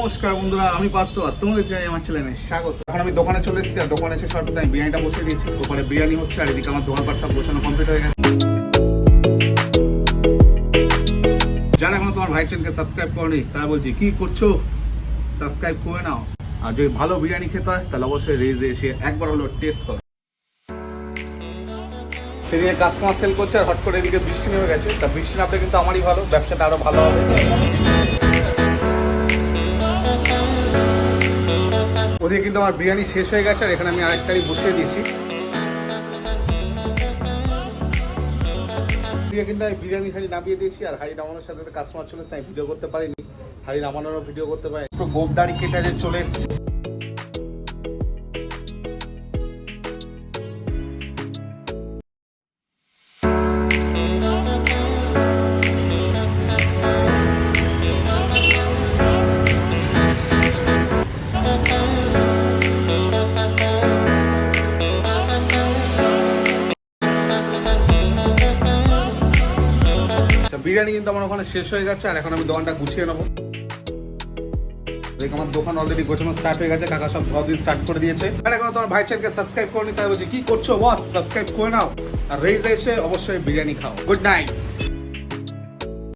নমস্কার বন্ধুরা, আমি পার্থ আর তোমাদের জানাই আমার চ্যানেলে স্বাগত। এখন আমি দোকানে চলে এসেছি আর দোকানে এসে সর্বদা আমি বিরিয়ানিটা বসিয়ে দিয়েছি। ওপরে বিরিয়ানি হচ্ছে আর এদিকে আমার দোকান পাট সব গোছানো কমপ্লিট হয়ে গেছে। যারা এখনও তোমার ভাই চ্যানেলকে সাবস্ক্রাইব করনি, তারা বলছি, কি করছ? সাবস্ক্রাইব করে নাও। আর যদি ভালো বিরিয়ানি খেতে হয়, তাহলে অবশ্যই রেজে এসে একবার হলো টেস্ট করো। সেদিকে কাস্টমার সেল করছে আর হট করে এদিকে বৃষ্টি নেমে গেছে। তা বৃষ্টি নামলে কিন্তু আমারই ভালো, ব্যবসাটা আরও ভালো হবে। ওদিকে কিন্তু আমার বিরিয়ানি শেষ হয়ে গেছে, আর এখানে আমি আরেকটাই বসিয়ে দিয়েছি। দিয়ে কিন্তু আমি বিরিয়ানি হাড়ি নামিয়ে দিয়েছি, আর হাড়ি নামানোর সাথে কাস্টমার চলে আমি ভিডিও করতে পারিনি। হাড়ি নামানোরও ভিডিও করতে পারিনি। পুরো গোপদারি কেটে চলে এসেছি। বিরিয়ানি কিন্তু আমার ওখানে শেষ হয়ে গেছে, আর এখন আমি দোকানটা গুছিয়ে নেব। আমার দোকান অলরেডি গোছানো স্টার্ট হয়ে গেছে, কাকা সব দিয়ে স্টার্ট করে দিয়েছে। আর এখন তোমার ভাই চ্যানকে সাবস্ক্রাইব করে নিতে হবে কি করছ বস সাবস্ক্রাইব করে নাও। আর রেজ এসে অবশ্যই বিরিয়ানি খাও। Good night